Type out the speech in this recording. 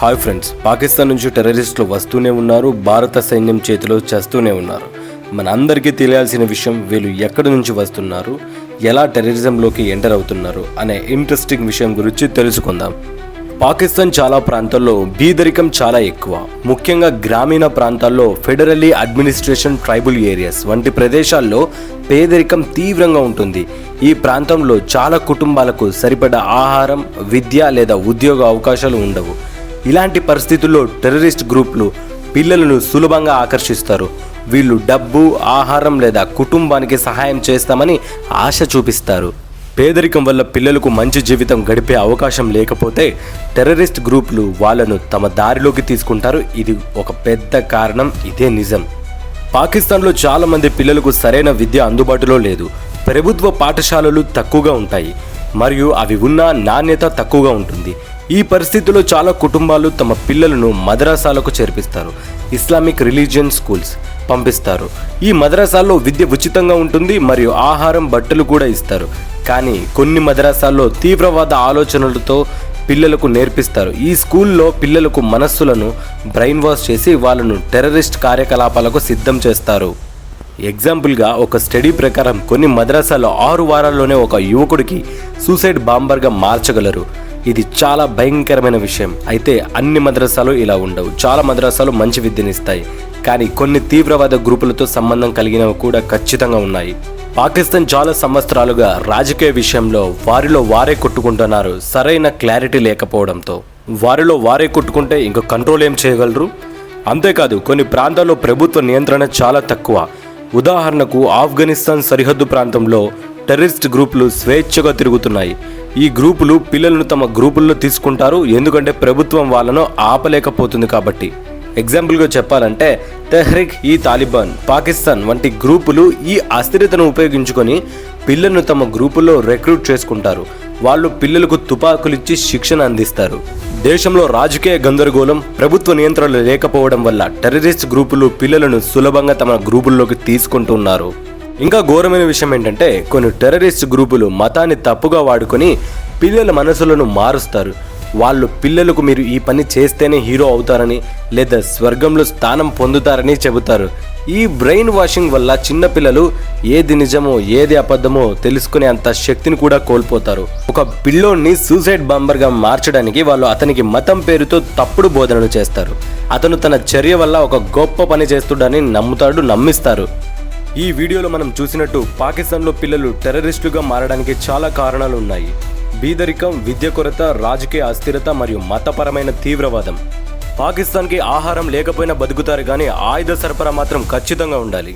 Hi friends Pakistan నుంచి టెర్రరిస్టులు వస్తూనే ఉన్నారు భారత సైన్యం చేతిలో చేస్తూనే ఉన్నారు. మన అందరికీ తెలియాల్సిన విషయం వీళ్ళు ఎక్కడి నుంచి వస్తున్నారు ఎలా టెర్రరిజంలోకి ఎంటర్ అవుతున్నారు అనే ఇంట్రెస్టింగ్ విషయం గురించి తెలుసుకుందాం. పాకిస్తాన్ చాలా ప్రాంతాల్లో బీదరికం చాలా ఎక్కువ. ముఖ్యంగా గ్రామీణ ప్రాంతాల్లో ఫెడరల్లీ అడ్మినిస్ట్రేషన్ ట్రైబల్ ఏరియాస్ వంటి ప్రదేశాల్లో పేదరికం తీవ్రంగా ఉంటుంది. ఈ ప్రాంతంలో చాలా కుటుంబాలకు సరిపడా ఆహారం విద్య లేదా ఉద్యోగ అవకాశాలు ఉండవు. ఇలాంటి పరిస్థితుల్లో టెర్రరిస్ట్ గ్రూపులు పిల్లలను సులభంగా ఆకర్షిస్తారు. వీళ్ళు డబ్బు ఆహారం లేదా కుటుంబానికి సహాయం చేస్తామని ఆశ చూపిస్తారు. పేదరికం వల్ల పిల్లలకు మంచి జీవితం గడిపే అవకాశం లేకపోతే టెర్రరిస్ట్ గ్రూపులు వాళ్ళను తమ దారిలోకి తీసుకుంటారు. ఇది ఒక పెద్ద కారణం ఇదే నిజం. పాకిస్తాన్లో చాలామంది పిల్లలకు సరైన విద్య అందుబాటులో లేదు. ప్రభుత్వ పాఠశాలలు తక్కువగా ఉంటాయి. మరియు అవి ఉన్న నాణ్యత తక్కువగా ఉంటుంది. ఈ పరిస్థితిలో చాలా కుటుంబాలు తమ పిల్లలను మద్రాసాలకు చేర్పిస్తారు. ఇస్లామిక్ రిలీజియన్ స్కూల్స్ పంపిస్తారు. ఈ మద్రాసాల్లో విద్య ఉచితంగా ఉంటుంది మరియు ఆహారం బట్టలు కూడా ఇస్తారు. కానీ కొన్ని మద్రాసాల్లో తీవ్రవాద ఆలోచనలతో పిల్లలకు నేర్పిస్తారు. ఈ స్కూల్లో పిల్లలకు మనస్సులను బ్రెయిన్ వాష్ చేసి వాళ్ళను టెర్రరిస్ట్ కార్యకలాపాలకు సిద్ధం చేస్తారు. ఎగ్జాంపుల్గా ఒక స్టడీ ప్రకారం కొన్ని మద్రాసాల్లో ఆరు వారాల్లోనే ఒక యువకుడికి సూసైడ్ బాంబర్గా మార్చగలరు. ఇది చాలా భయంకరమైన విషయం. అయితే అన్ని మద్రసాలు ఇలా ఉండవు. చాలా మద్రసాలు మంచి విద్యనిస్తాయి కానీ కొన్ని తీవ్రవాద గ్రూపులతో సంబంధం కలిగినవి కూడా ఖచ్చితంగా ఉన్నాయి. పాకిస్తాన్ చాలా సంవత్సరాలుగా రాజకీయ విషయంలో వారిలో వారే కొట్టుకుంటున్నారు. సరైన క్లారిటీ లేకపోవడంతో. వారిలో వారే కొట్టుకుంటే ఇంకా కంట్రోల్ ఏం చేయగలరు? అంతేకాదు కొన్ని ప్రాంతాల్లో ప్రభుత్వ నియంత్రణ చాలా తక్కువ. ఉదాహరణకు ఆఫ్ఘనిస్తాన్ సరిహద్దు ప్రాంతంలో టెర్రరిస్ట్ గ్రూపులు స్వేచ్ఛగా తిరుగుతున్నాయి. ఈ గ్రూపులు పిల్లలను తమ గ్రూపుల్లో తీసుకుంటారు ఎందుకంటే ప్రభుత్వం వాళ్ళను ఆపలేకపోతుంది కాబట్టి. ఎగ్జాంపుల్గా చెప్పాలంటే తెహ్రిక్ ఈ తాలిబాన్ పాకిస్తాన్ వంటి గ్రూపులు ఈ అస్థిరతను ఉపయోగించుకొని పిల్లలను తమ గ్రూపుల్లో రిక్రూట్ చేసుకుంటారు. వాళ్ళు పిల్లలకు తుపాకులిచ్చి శిక్షణ అందిస్తారు. దేశంలో రాజకీయ గందరగోళం ప్రభుత్వ నియంత్రణ లేకపోవడం వల్ల టెర్రరిస్ట్ గ్రూపులు పిల్లలను సులభంగా తమ గ్రూపుల్లోకి తీసుకుంటున్నారు. ఇంకా ఘోరమైన విషయం ఏంటంటే కొన్ని టెర్రరిస్ట్ గ్రూపులు మతాన్ని తప్పుగా వాడుకొని పిల్లల మనసులను మారుస్తారు. వాళ్ళు పిల్లలకు మీరు ఈ పని చేస్తేనే హీరో అవుతారని లేదా స్వర్గంలో స్థానం పొందుతారని చెబుతారు. ఈ బ్రెయిన్ వాషింగ్ వల్ల చిన్నపిల్లలు ఏది నిజమో ఏది అబద్ధమో తెలుసుకునే అంత శక్తిని కూడా కోల్పోతారు. ఒక పిల్లోని సూసైడ్ బాంబర్గా మార్చడానికి వాళ్ళు అతనికి మతం పేరుతో తప్పుడు బోధనలు చేస్తారు. అతను తన చర్య వల్ల ఒక గొప్ప పని చేస్తుడని నమ్ముతాడు నమ్మిస్తారు. ఈ వీడియోలో మనం చూసినట్టు పాకిస్తాన్లో పిల్లలు టెర్రరిస్టులుగా మారడానికి చాలా కారణాలు ఉన్నాయి. బీదరికం విద్య కొరత రాజకీయ అస్థిరత మరియు మతపరమైన తీవ్రవాదం. పాకిస్తాన్కి ఆహారం లేకపోయినా బతుకుతారు కానీ ఆయుధ సరఫరా మాత్రం ఖచ్చితంగా ఉండాలి.